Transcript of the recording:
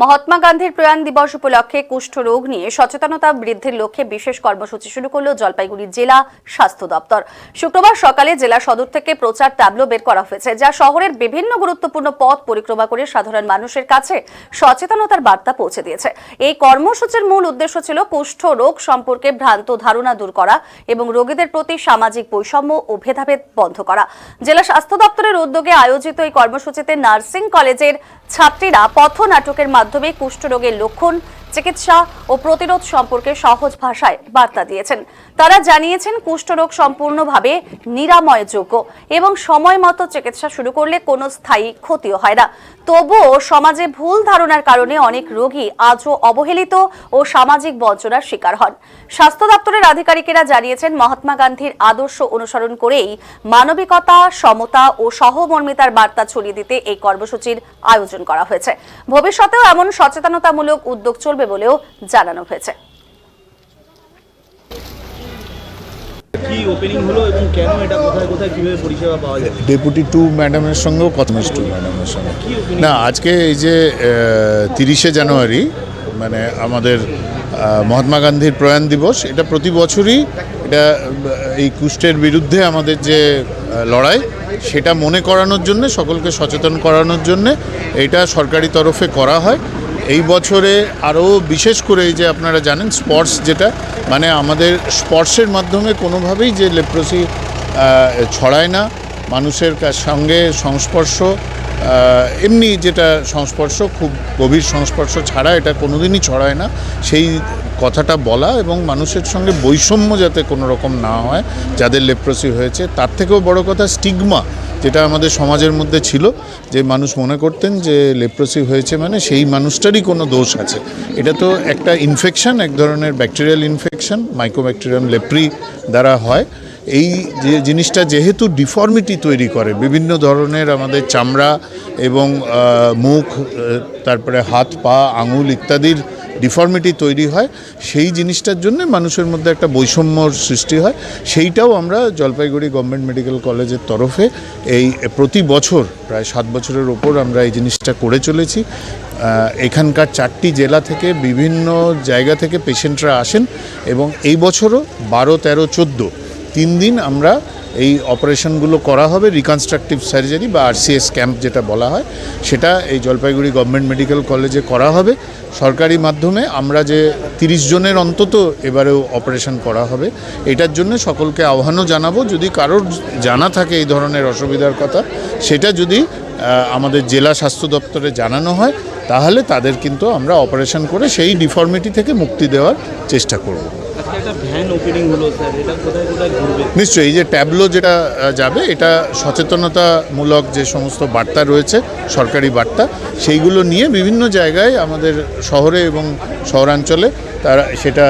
মহাত্মা গান্ধীর প্রয়াণ দিবস উপলক্ষে কুষ্ঠ রোগ নিয়ে সচেতনতা বৃদ্ধির লক্ষ্যে বিশেষ কর্মসূচি শুরু করল জলপাইগুড়ি জেলা স্বাস্থ্য দপ্তর। শুক্রবার সকালে জেলা সদর থেকে প্রচার ট্যাবলো বের করা হয়েছে, যা শহরের বিভিন্ন গুরুত্বপূর্ণ পথ পরিক্রমা করে সাধারণ মানুষের কাছে সচেতনতার বার্তা পৌঁছে দিয়েছে। এই কর্মসূচির মূল উদ্দেশ্য ছিল কুষ্ঠ রোগ সম্পর্কে ভ্রান্ত ধারণা দূর করা এবং রোগীদের প্রতি সামাজিক বৈষম্য ও ভেদাভেদ বন্ধ করা। জেলা স্বাস্থ্য দপ্তরের উদ্যোগে আয়োজিত এই কর্মসূচিতে নার্সিং কলেজের ছাত্রীরা পথ নাটকের মাধ্যমে কুষ্ঠরোগের লক্ষণ, চিকিৎসা ও প্রতিরোধ সম্পর্কে সহজ ভাষায় বার্তা দিয়েছেন। তারা জানিয়েছেন, কুষ্ঠরোগ সম্পূর্ণভাবে নিরাময়যোগ্য এবং সময় মতো চিকিৎসা শুরু করলে কোনো স্থায়ী ক্ষতিও হয় না। তবুও সমাজে ভুল ধারণার কারণে অনেক রোগী আজও অবহেলিত ও সামাজিক বঞ্চনার শিকার হন। স্বাস্থ্য দপ্তরের আধিকারিকেরা জানিয়েছেন, মহাত্মা গান্ধীর আদর্শ অনুসরণ করেই মানবিকতা, সমতা ও সহমর্মিতার বার্তা ছড়িয়ে দিতে এই কর্মসূচির আয়োজন করা হয়েছে। ভবিষ্যতেও এমন সচেতনতামূলক উদ্যোগ চলবে বলেও জানানো হয়েছে। কি ওপেনিং হলো এবং কেন এটা কোথায় কোথায় কীভাবে পরিষেবা পাওয়া যাবে ডেপুটি টু ম্যাডামের সঙ্গেও কথা টু ম্যাডামের সঙ্গে। না আজকে এই যে তিরিশে জানুয়ারি মানে আমাদের আহ, মহাত্মা গান্ধীর প্রয়াণ দিবস এটা প্রতি বছরই এটা এই কুষ্ঠের বিরুদ্ধে আমাদের যে লড়াই, সেটা মনে করানোর জন্য, সকলকে সচেতন করানোর জন্য এটা সরকারি তরফে করা হয়। এই বছরে আরও বিশেষ করে এই যে আপনারা জানেন, স্পর্শ যেটা মানে আমাদের স্পর্শের মাধ্যমে কোনোভাবেই যে লেপ্রসি ছড়ায় না। মানুষের সঙ্গে সংস্পর্শ এমনি যেটা সংস্পর্শ, খুব গভীর সংস্পর্শ ছাড়া এটা কোনোদিনই ছড়ায় না। সেই কথাটা বলা এবং মানুষের সঙ্গে বৈষম্য যাতে কোনো রকম না হয়, যাদের লেপ্রসি হয়েছে, তার থেকেও বড় কথা স্টিগমা যেটা আমাদের সমাজের মধ্যে ছিল, যে মানুষ মনে করতেন যে লেপ্রসি হয়েছে মানে সেই মানুষটারই কোনো দোষ আছে। এটা তো একটা ইনফেকশন এক ধরনের ব্যাকটেরিয়াল ইনফেকশন মাইক্রোব্যাকটেরিয়াম লেপ্রি দ্বারা হয়। এই যে জিনিসটা যেহেতু ডিফর্মিটি তৈরি করে, বিভিন্ন ধরনের আমাদের চামড়া এবং মুখ তারপরে হাত, পা, আঙুল ইত্যাদির ডিফর্মিটি তৈরি হয়, সেই জিনিসটার জন্য মানুষের মধ্যে একটা বৈষম্যর সৃষ্টি হয়। সেইটাও আমরা জলপাইগুড়ি গভর্নমেন্ট মেডিকেল কলেজের তরফে এই প্রতি বছর, প্রায় সাত বছরের ওপর আমরা এই জিনিসটা করে চলেছি। এখানকার চারটি জেলা থেকে বিভিন্ন জায়গা থেকে পেশেন্টরা আসেন এবং এই বছরও বারো, তেরো, চোদ্দ, তিন দিন আমরা এই অপারেশনগুলো করা হবে রিকনস্ট্রাকটিভ সার্জারি বা আরসিএস ক্যাম্প যেটা বলা হয়, সেটা এই জলপাইগুড়ি গভর্নমেন্ট মেডিকেল কলেজে করা হবে। সরকারি মাধ্যমে আমরা যে তিরিশ জনের অন্তত এবারেও অপারেশন করা হবে, এটার জন্য সকলকে আহ্বানও জানাব। যদি কারোর জানা থাকে এই ধরনের অসুবিধার কথা, সেটা যদি আমাদের জেলা স্বাস্থ্য দপ্তরে জানানো হয়, তাহলে তাদের কিন্তু আমরা অপারেশন করে সেই ডিফর্মিটি থেকে মুক্তি দেওয়ার চেষ্টা করব। নিশ্চয়ই, এই যে ট্যাবলো যেটা যাবে, এটা সচেতনতামূলক যে সমস্ত বার্তা রয়েছে, সরকারি বার্তা, সেইগুলো নিয়ে বিভিন্ন জায়গায় আমাদের শহরে এবং শহরাঞ্চলে তারা সেটা